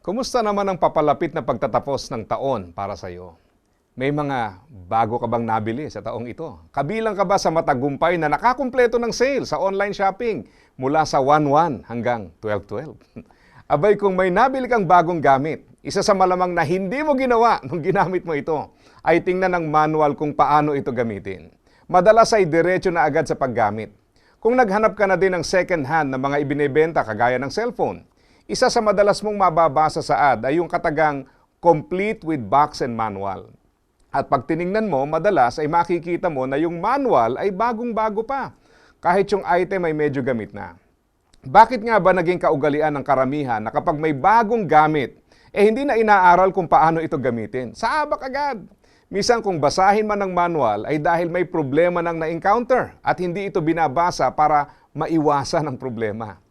Kumusta naman ang papalapit na pagtatapos ng taon para sa iyo? May mga bago ka bang nabili sa taong ito? Kabilang ka ba sa matagumpay na nakakumpleto ng sale sa online shopping mula sa 1-1 hanggang 12-12? Abay kung may nabili kang bagong gamit, isa sa malamang na hindi mo ginawa nung ginamit mo ito, ay tingnan ng manual kung paano ito gamitin. Madalas ay diretso na agad sa paggamit. Kung naghanap ka na din ng second hand na mga ibinebenta kagaya ng cellphone, isa sa madalas mong mababasa sa ad ay yung katagang complete with box and manual. At pag tiningnan mo, madalas ay makikita mo na yung manual ay bagong-bago pa, kahit yung item ay medyo gamit na. Bakit nga ba naging kaugalian ng karamihan na kapag may bagong gamit, eh hindi na inaaral kung paano ito gamitin? Saabak agad! Misan kung basahin man ng manual ay dahil may problema nang na-encounter at hindi ito binabasa para maiwasan ang problema.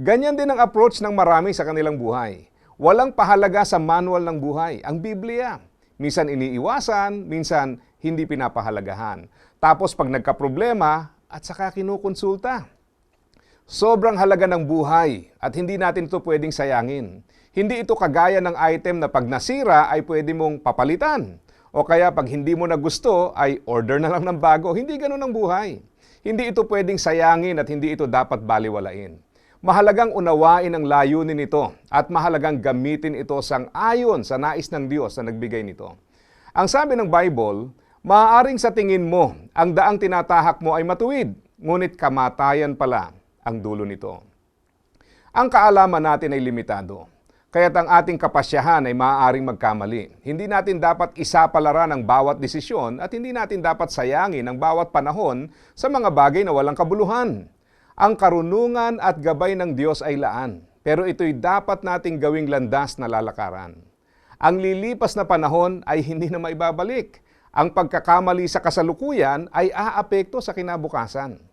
Ganyan din ang approach ng marami sa kanilang buhay. Walang pahalaga sa manual ng buhay, ang Biblia. Minsan iniiwasan, minsan hindi pinapahalagahan. Tapos pag nagkaproblema, at saka kinukonsulta. Sobrang halaga ng buhay at hindi natin ito pwedeng sayangin. Hindi ito kagaya ng item na pag nasira ay pwede mong papalitan. O kaya pag hindi mo na gusto ay order na lang ng bago. Hindi ganun ang buhay. Hindi ito pwedeng sayangin at hindi ito dapat baliwalain. Mahalagang unawain ang layunin nito at mahalagang gamitin ito sang ayon sa nais ng Diyos na nagbigay nito. Ang sabi ng Bible, maaaring sa tingin mo ang daang tinatahak mo ay matuwid, ngunit kamatayan pala ang dulo nito. Ang kaalaman natin ay limitado. Kaya't ang ating kapasyahan ay maaaring magkamali. Hindi natin dapat isapalaran ang bawat desisyon at hindi natin dapat sayangin ang bawat panahon sa mga bagay na walang kabuluhan. Ang karunungan at gabay ng Diyos ay laan, pero ito'y dapat nating gawing landas na lalakaran. Ang lilipas na panahon ay hindi na maibabalik. Ang pagkakamali sa kasalukuyan ay aapekto sa kinabukasan.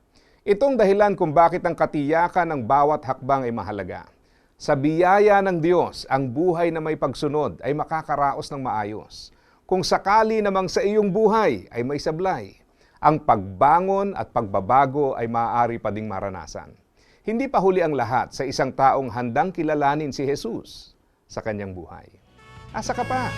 Itong dahilan kung bakit ang katiyakan ng bawat hakbang ay mahalaga. Sa biyaya ng Diyos, ang buhay na may pagsunod ay makakaraos ng maayos. Kung sakali namang sa iyong buhay ay may sablay, ang pagbangon at pagbabago ay maaari pa ding maranasan. Hindi pa huli ang lahat sa isang taong handang kilalanin si Jesus sa kanyang buhay. Asa ka pa?